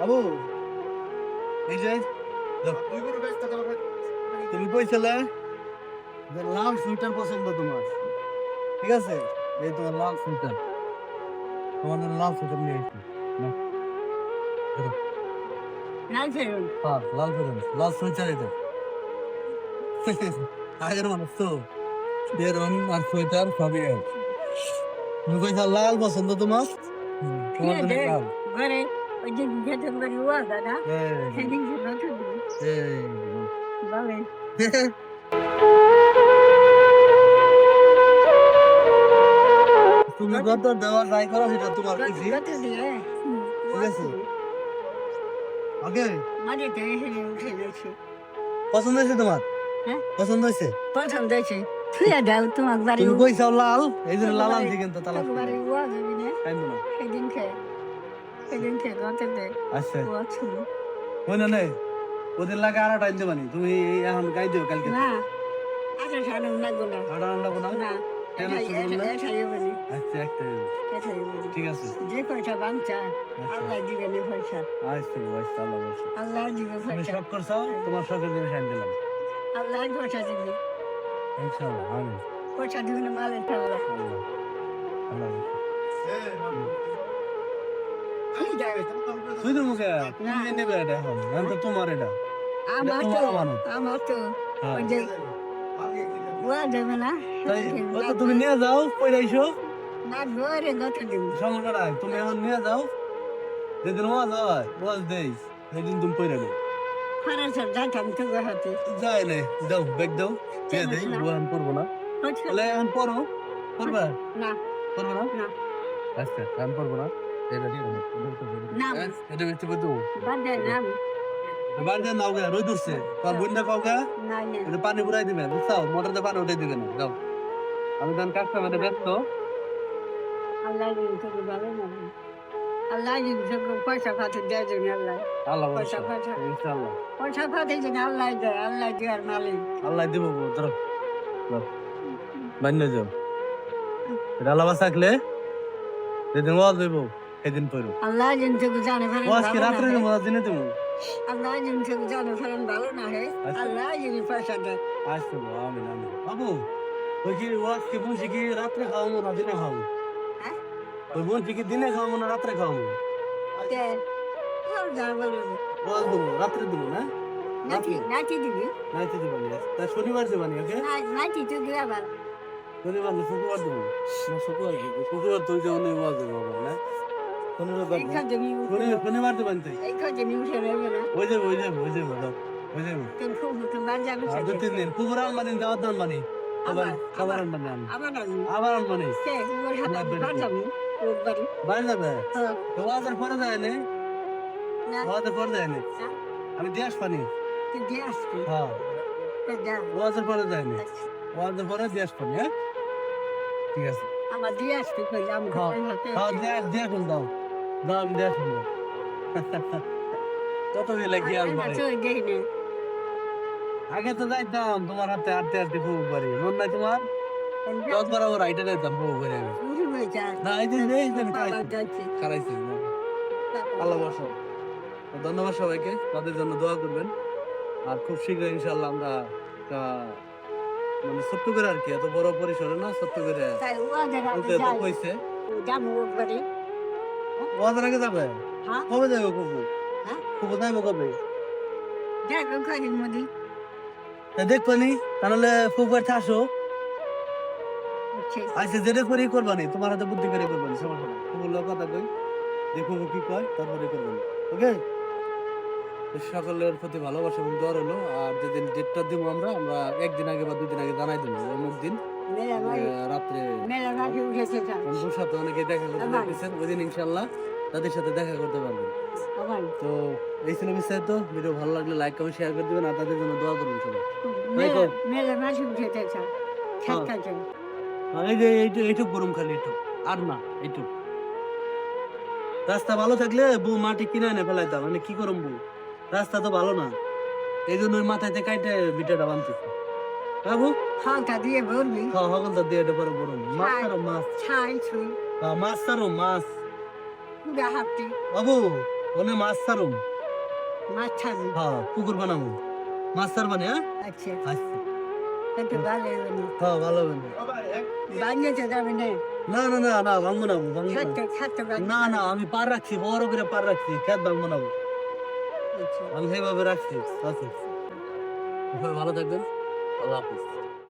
বাবু এই যে তুমি কইছিলে যে লাল সুইটার পছন্দ তোমার। ঠিক আছে? এই তোমার লাল সুইটার। তোমাদের লাল সুইটার নিয়ে। ধরো। হ্যাঁ লাল করে লাল সুইটার এটা। আগের মানুষ তো। বেরন আর সুইটার সবই এক। তুমি কইছা লাল পছন্দ তোমার? তোমার লাল। ওই যে ভেতর বাড়ি ওয়া দাদা সেদিন যে নতুন এই, তুমি কত দেওয়ার ট্রাই করো সেটা তোমার খুশি ঠিক আছে ওকে মাটিতে এখানে উঠে গেছে পছন্দ হয়েছে তোমার হ্যাঁ? পছন্দ হয়েছে পছন্দ হয়েছে থুয়া দাও তোমার বাড়ি তুমি কইছাও লাল এই জন্য লাল আনছি কিন্তু তালা বাড়ি ওয়া যাবি না সেদিন খেয়ে আচ্ছা। ওই না নে ওদের লাগে আর টাইম দেবানি তুমি এখন গাই দিও কালকে। না। আচ্ছা সাড়ে লাগবো না। আটা আনলাম না? না। না? আচ্ছা ঠিক আছে। যে পয়সা বাঞ্চা আচ্ছা। আল্লাহ দিবে না পয়সা। আচ্ছা আচ্ছা আল্লাহ আল্লাহ দিবে তুমি শখ করছ? তোমার শখের জিনিস আনি দিলাম। আল্লাহ পয়সা দিবে। ইনশাআল্লাহ আমিন। পয়সা দিবে না মালের আল্লাহ। আল্লাহ তো মুখে তুমি নেবে এটা এখন এখন তো তোমার এটা। আমার তো। আমার তো হ্যাঁ। ওই যে ওয়া না। তুমি নিয়ে যাও রাইছো না ঘরে গত দিন সমস্যা নাই তুমি এখন নিয়ে যাও। যেদিন ওয়াজ হয় ওয়াজ দেই সেদিন তুমি কই রাখো খরচ যাইতাম তো গহতে যাই নাই দাও ব্যাগ দাও দিয়ে দেই ওয়ান করব না। বলে এখন পড়ো। করবা না। করব না? না। আচ্ছা এখন করব না। এটা দিয়ে দেবো বেশি করে দেবো বাড়িতে নাও গে রোদ উঠছে তোর বন্যা কাউ গে না না এটা পানি পুরাই দিবে বুঝছ মোটরতে পানি উঠাই দিবে না যাও আমি তখন কাস্টমারে ব্যস্ত আল্লাহ তোকে ভালো না আল্লাহ পয়সা পাতে দেয় জন আল্লাহ আল্লাহ পয়সা পয়সা ইনশাআল্লাহ পয়সা পাতে জন আল্লাহ দেয় আল্লাহ দেওয়ার মালিক আল্লাহ দিব ধরো বান্য যাও এটা আল্লাহ থাকলে যেদিন ওয়াজ হইব সেদিন পড়ো আল্লাহ দিন তোকে জানে ফেরেন ওয়াজ কি ভালো রাত্রে না দেবো না দিনে দেবো আল্লাহ দিন তোকে জানে ফেরেন ভালো না হে আচ্ছা। আল্লাহ দিন পয়সা দেয় আসতে আমিন আমিন বাবু ওই কি ওয়াজ কি বলছি কি রাত্রে খাওয়াবো না দিনে খাওয়াবো হ্যাঁ? ওই বলছি কি দিনে খাওয়াবো না রাত্রে খাওয়াবো তে তোর যা বলব ওয়াজ দেবো রাত্রে দেবো না নাতি নাতি দিবি নাইতে দেবানি তা শনিবার দেবানি ওকে না- নাতি তো দিয়ে আবার শনিবার না শুক্রবার দেবো না শুক্রবার দেবো শুক্রবার তুই যেমন ওয়াজ দেবো আবার না শনিবার এই দেবো কাজে নিয়ে উঠে শনি- শনিবার দেবেন তাই এই কাজে নিয়ে উঠে রইবে না ওই যাব ওই যাব ওই যাব ওই যাব। তোর খুব তোর বার যাবে দু তিন দিন। কুকুর আনবানি দাওয়াত আনবানি আবার খাবার আনবানি আমি আবার আমি। আবার আনবানি সে ওর হাতে বার যাব। ওর বাড়ি বাড়ি যাবে? হ্যাঁ, তো ওয়াজের পরে যায় না। না। পরে যায় না। না, আমি দিয়ে আসবানি দিয়ে আসবি। হ্যাঁ। তো পরে যায় না। ওয়াজের পরে দিয়ে আসবানি হ্যাঁ? ঠিক আছে। আমার দিয়ে আমি হ্যাঁ, হাতে হ্যাঁ দিয়ে দিয়ে দাও। দিয়ে আসুন কত দিলে কি আগে তো যাইতাম তোমার হাতে হাঁটতে হাঁটতে খুব বাড়ি। মন নাই তোমার? দশ বারো বার হাইটে যাইতাম বাড়ি না এই এই খারাইছি আল্লাহ বসো ধন্যবাদ সবাইকে তাদের জন্য দোয়া করবেন। আর খুব শীঘ্র ইনশাল্লাহ আমরা মানে ছোট্ট করে আর কি এত বড় পরিসরে না ছোট্ট করে ওদের আগে যাবে হ্যাঁ কবে যাবে কুকু হ্যাঁ? কুকু যাবে কবে যাব ঘরের মধ্যে তা দেখবানি তাহলে ফুকুয়ার আসো আচ্ছা যেটা করি করবানি তোমার হাতে বুদ্ধি করে করবানি সমস্যা নাই লোক কথা কই দেখো কি কয় তারপরে করবানি ওকে সকলের প্রতি ভালোবাসা এবং দোয়া রইল আর যেদিন ডেটটা দিব আমরা আমরা একদিন আগে বা দুদিন আগে জানাই দেবো অমুক দিন। রাত্রে মেলা ভাই উঠেছে যা বন্ধুর সাথে অনেকে দেখা করতে আমার। ওই দিন ইনশাল্লাহ তাদের সাথে দেখা করতে পারবেন। তো এই ছিল বিস্তারিত ভিডিও ভালো লাগলে লাইক কমেন্ট শেয়ার করে দিবেন আর তাদের জন্য দোয়া করবেন সবাই। হ্যাঁ। এই যে এইটুক গরম খালি এইটুক। আর না এইটুক। রাস্তা ভালো থাকলে বউ মাটি কিনে এনে ফেলাইতাম মানে কি করম বউ? রাস্তা তো ভালো না। এই জন্য মাথাতে কাইটে বিটাটা বানতেছে। বাবু হালকা দিয়ে খাওয়া হকন তো দিয়ে এটা পরে গরম মাছ ছাই ছুই হ্যাঁ, মাছ মাছ পুরা হাতি বাবু ওনে মাছ ছাড়ুম মাছ ছাড়বি হ্যাঁ পুকুর বানাবো মাছ ছাড়বানি হ্যাঁ আচ্ছা আচ্ছা ভালো হবে না হ্যাঁ ভালো হবে বানিয়েছে যাবে না না না না না ভাঙবো না ভাঙবো না। খাটতে খাটতে না না আমি পার রাখছি বড় করে পার রাখছি খেত ভাঙবো না আচ্ছা আমি সেইভাবে রাখছি ভালো থাকবেন আল্লাহ হাফিজ